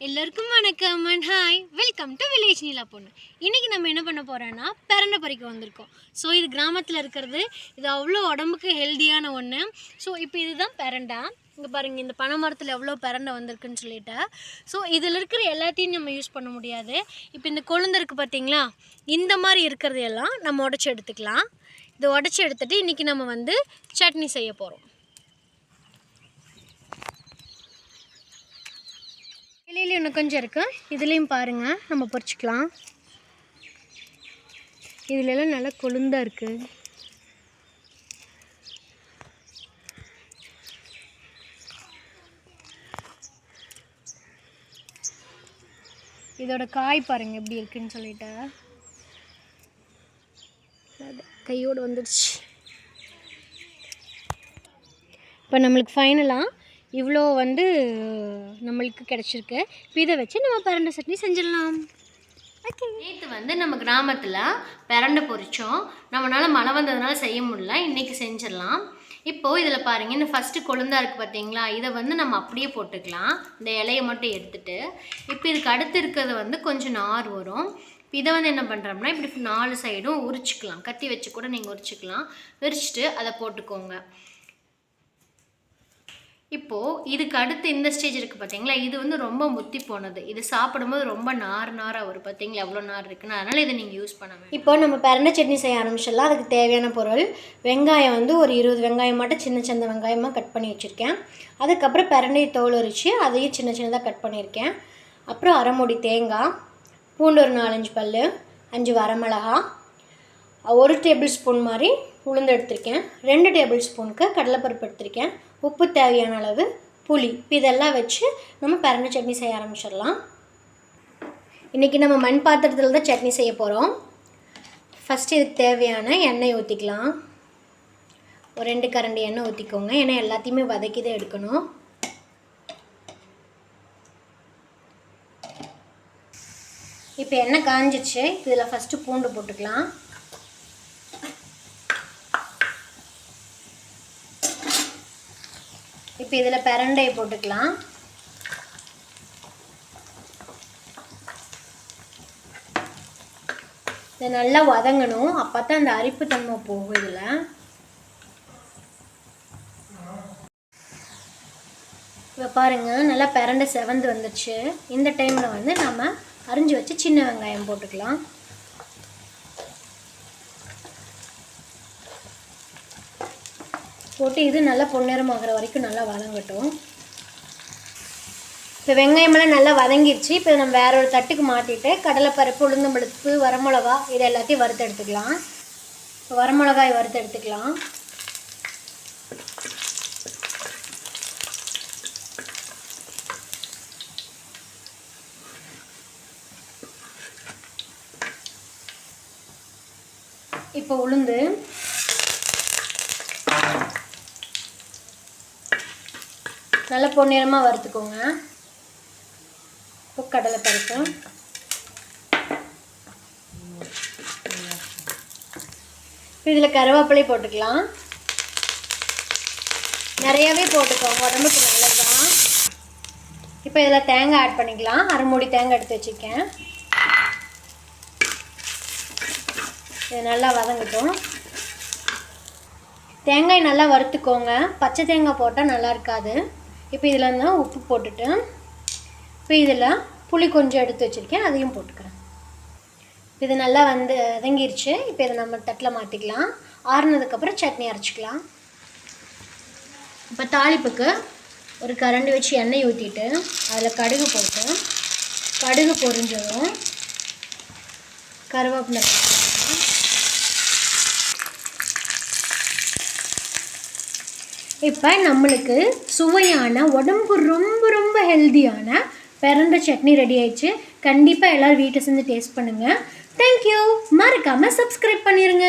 எல்லோருக்கும் வணக்கம் and hi welcome to village Neela பொண்ணு இன்றைக்கி நம்ம என்ன பண்ண போகிறோன்னா பெரண்டை பறிக்க வந்திருக்கோம். ஸோ இது கிராமத்தில் இருக்கிறது. இது அவ்வளோ உடம்புக்கு ஹெல்தியான ஒன்று ஸோ இப்போ இதுதான் பெரண்டா. இங்கே பாருங்கள் இந்த பனை மரத்தில் எவ்வளோ பெரண்டை வந்திருக்குன்னு சொல்லிட்டு. ஸோ இதில் இருக்கிற எல்லாத்தையும் நம்ம யூஸ் பண்ண முடியாது. இப்போ இந்த கொழுந்து இருக்குது பார்த்தீங்களா இந்த மாதிரி இருக்கிறது எல்லாம் நம்ம உடச்சி எடுத்துக்கலாம். இதை உடச்சி எடுத்துகிட்டு இன்றைக்கி நம்ம வந்து சட்னி செய்ய போகிறோம் இலையில இன்னும் கொஞ்சம் இருக்குது இதுலேயும் பாருங்கள் நம்ம பொறிச்சிக்கலாம். இதுல நல்லா கொழுந்தாக இருக்குது இதோட காய் பாருங்கள் எப்படி இருக்குன்னு சொல்லிட்டு. கையோடு வந்துடுச்சு. இப்போ நம்மளுக்கு ஃபைனலாக இவ்வளோ வந்து நம்மளுக்கு கிடச்சிருக்கு. இப்போ இதை வச்சு நம்ம பரண்டை சட்னி செஞ்சிடலாம். நேற்று வந்து நம்ம கிராமத்தில் பிரண்டை பொரிச்சோம். நம்மளால் மழை வந்ததுனால செய்ய முடியல. இன்றைக்கி செஞ்சிடலாம். இப்போது இதில் பாருங்கள் இந்த ஃபஸ்ட்டு கொழுந்தா இருக்குது பார்த்தீங்களா இதை வந்து நம்ம அப்படியே போட்டுக்கலாம். இந்த இலையை மட்டும் எடுத்துட்டு. இப்போ இதுக்கு அடுத்து இருக்கிறது வந்து கொஞ்சம் நார் வரும். இப்போ இதை வந்து என்ன பண்ணுறோம்னா இப்படி நாலு சைடும் உரிச்சுக்கலாம். கத்தி வச்சு கூட நீங்கள் உரிச்சுக்கலாம். விரிச்சிட்டு அதை போட்டுக்கோங்க. இப்போது இதுக்கு அடுத்து இந்த ஸ்டேஜ் இருக்குது பார்த்தீங்களா இது வந்து ரொம்ப முத்தி போனது. இது சாப்பிடும்போது ரொம்ப நார் நாராக வரும். பார்த்தீங்களா எவ்வளோ நார் இருக்குன்னு. அதனால் இதை நீங்கள் யூஸ் பண்ண இப்போ நம்ம பரண்டை சட்னி செய்ய ஆரம்பிச்சிடலாம். அதுக்கு தேவையான பொருள் வெங்காயம் வந்து ஒரு இருபது வெங்காயம் மட்டும் சின்ன சின்ன வெங்காயமாக கட் பண்ணி வச்சுருக்கேன். அதுக்கப்புறம் பரண்டை தோல் அரிச்சு அதையும் சின்ன சின்னதாக கட் பண்ணியிருக்கேன். அப்புறம் அரைமுடி தேங்காய் பூண்டு ஒரு நாலஞ்சு பல் அஞ்சு வரமிளகா ஒரு டேபிள் ஸ்பூன் மாதிரி உளுந்து எடுத்திருக்கேன். ரெண்டு டேபிள் ஸ்பூனுக்கு கடலைப்பருப்பு எடுத்திருக்கேன். உப்பு தேவையான அளவு புளி. இப்போ இதெல்லாம் வச்சு நம்ம பரண்டை சட்னி செய்ய ஆரம்பிச்சிடலாம். இன்றைக்கி நம்ம மண் பாத்திரத்தில் தான் சட்னி செய்ய போகிறோம் ஃபஸ்ட்டு இதுக்கு தேவையான எண்ணெய் ஊற்றிக்கலாம் ஒரு ரெண்டு கரண்டி எண்ணெய் ஊற்றிக்கோங்க ஏன்னா எல்லாத்தையுமே வதக்கி தான் எடுக்கணும். இப்போ எண்ணெய் காஞ்சிச்சு இதில் ஃபஸ்ட்டு பூண்டு போட்டுக்கலாம். இப்போ இதில் பெரண்டையை போட்டுக்கலாம். இதை நல்லா வதங்கணும். அப்போ தான் அந்த அரிப்பு தன்மை போகும் இதில். இப்போ பாருங்கள் நல்லா பெரண்டை செவந்து வந்துடுச்சு இந்த டைமில் வந்து நம்ம அரிஞ்சு வச்சு சின்ன வெங்காயம் போட்டுக்கலாம். போட்டு இது நல்லா பொன்னிறமாகிற வரைக்கும் நல்லா வதங்கட்டும். இப்போ வெங்காயமெல்லாம் நல்லா வதங்கிடுச்சு இப்போ நம்ம வேற ஒரு தட்டுக்கு மாற்றிட்டு கடலைப்பருப்பு உளுந்தம்பருப்பு வரமிளகா இது எல்லாத்தையும் வறுத்து எடுத்துக்கலாம் இப்போ வரமிளகாய் வறுத்து எடுத்துக்கலாம் இப்போ உளுந்து நல்லா பொன்னிறமாக வறுத்துக்கோங்க. இப்போ கடலை பருப்பு. இதில் கருவேப்பிலை போட்டுக்கலாம். நிறையாவே போட்டுக்கோங்க உடம்புக்கு நல்லதுதான். இப்போ இதில் தேங்காய் ஆட் பண்ணிக்கலாம். அரை மூடி தேங்காய் எடுத்து வச்சுருக்கேன். இது நல்லா வதங்கட்டும். தேங்காய் நல்லா வறுத்துக்கோங்க. பச்சை தேங்காய் போட்டால் நல்லா இருக்காது. இப்போ இதில் தான் உப்பு போட்டுட்டேன் இப்போ இதில் புளி கொஞ்சம் எடுத்து வச்சுருக்கேன் அதையும் போட்டுக்கிறேன். இது நல்லா வந்து வதங்கிருச்சு இப்போ இதை நம்ம தட்டில் மாற்றிக்கலாம் ஆறுனதுக்கப்புறம் சட்னி அரைச்சிக்கலாம். இப்போ தாளிப்புக்கு ஒரு கரண்டி வச்சு எண்ணெய் ஊற்றிட்டு அதில் கடுகு போட்டு கடுகு பொரிஞ்சதும் கருவேப்பிலை இப்போ நம்மளுக்கு சுவையான உடம்பு ரொம்ப ரொம்ப ஹெல்த்தியான பிறந்த சட்னி ரெடி ஆயிடுச்சு. கண்டிப்பாக எல்லோரும் வீட்டை செஞ்சு டேஸ்ட் பண்ணுங்கள் தேங்க்யூ மறக்காமல் சப்ஸ்கிரைப் பண்ணிடுங்க